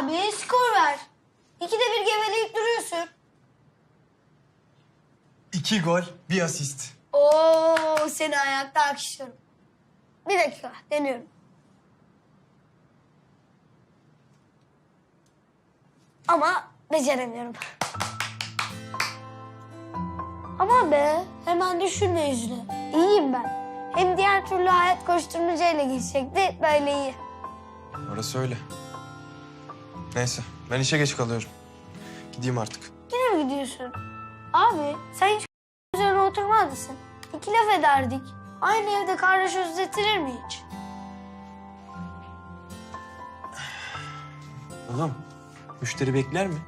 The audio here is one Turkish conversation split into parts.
abi skor ver. İkide bir geveleyip duruyorsun. İki gol, bir asist. Oo seni ayakta alkışlıyorum. Bir dakika deniyorum. Ama beceremiyorum. Ama be hemen düşürme yüzünü. İyiyim ben. Hem diğer türlü hayat koşturmacayla geçecekti. Böyle iyi. Orası öyle. Neyse, ben işe geç kalıyorum. Gideyim artık. Yine mi gidiyorsun? Abi sen hiç üzerine oturmaz mısın? İki laf ederdik. Aynı evde kardeş özletilir mi hiç? Oğlum, müşteri bekler mi?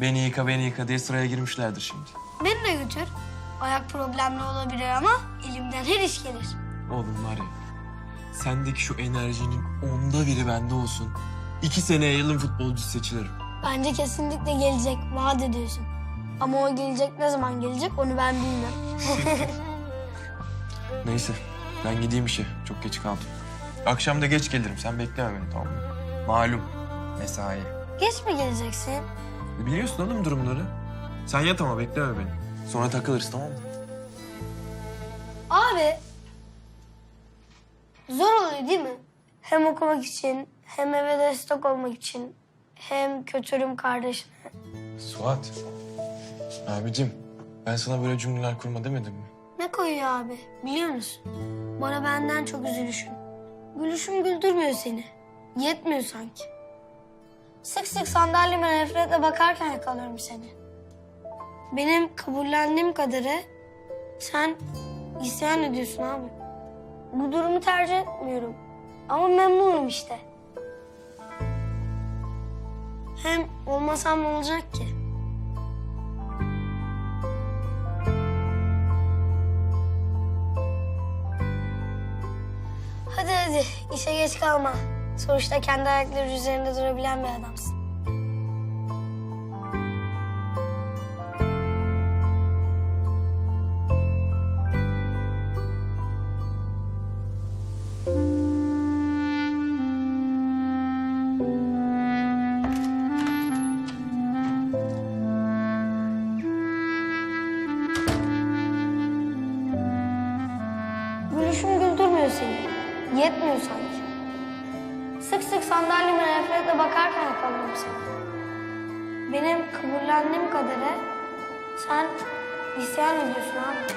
Beni yıka, beni yıka diye sıraya girmişlerdir şimdi. Beni de götür. Ayak problemli olabilir ama elimden her iş gelir. Oğlum var ya, sendeki şu enerjinin onda biri bende olsun. İki seneye yılın futbolcusu seçilirim. Bence kesinlikle gelecek. Vaat ediyorsun. Ama o gelecek ne zaman gelecek onu ben bilmem. Neyse, ben gideyim işe. Çok geç kaldım. Akşam da geç gelirim. Sen bekleme beni tamam mı? Malum, mesai. Geç mi geleceksin? E, Biliyorsun oğlum durumları. Sen yat ama bekleme beni. Sonra takılırız tamam mı? Abi. Zor oluyor değil mi? Hem okumak için, hem eve destek olmak için, hem kötürüm kardeşine. Suat. Abicim, ben sana böyle cümleler kurma demedim mi? Ne koyuyor abi biliyor musun? Bana benden çok üzülüşün. Gülüşüm güldürmüyor seni. Yetmiyor sanki. Sık sık sandalyeme nefretle bakarken yakalıyorum seni. Benim kabullendiğim kadarı sen isyan ediyorsun abi. Bu durumu tercih etmiyorum. Ama memnunum işte. Hem olmasam ne olacak ki? Hadi hadi işe geç kalma. Sonuçta kendi ayakları üzerinde durabilen bir adamsın. Gülüşüm güldürmüyor seni. Yetmiyor sanki. Sık sık sandalyeme nefretle bakarken yakalıyorum seni. Benim kabullendiğim kadarı sen isyan ediyorsun abi.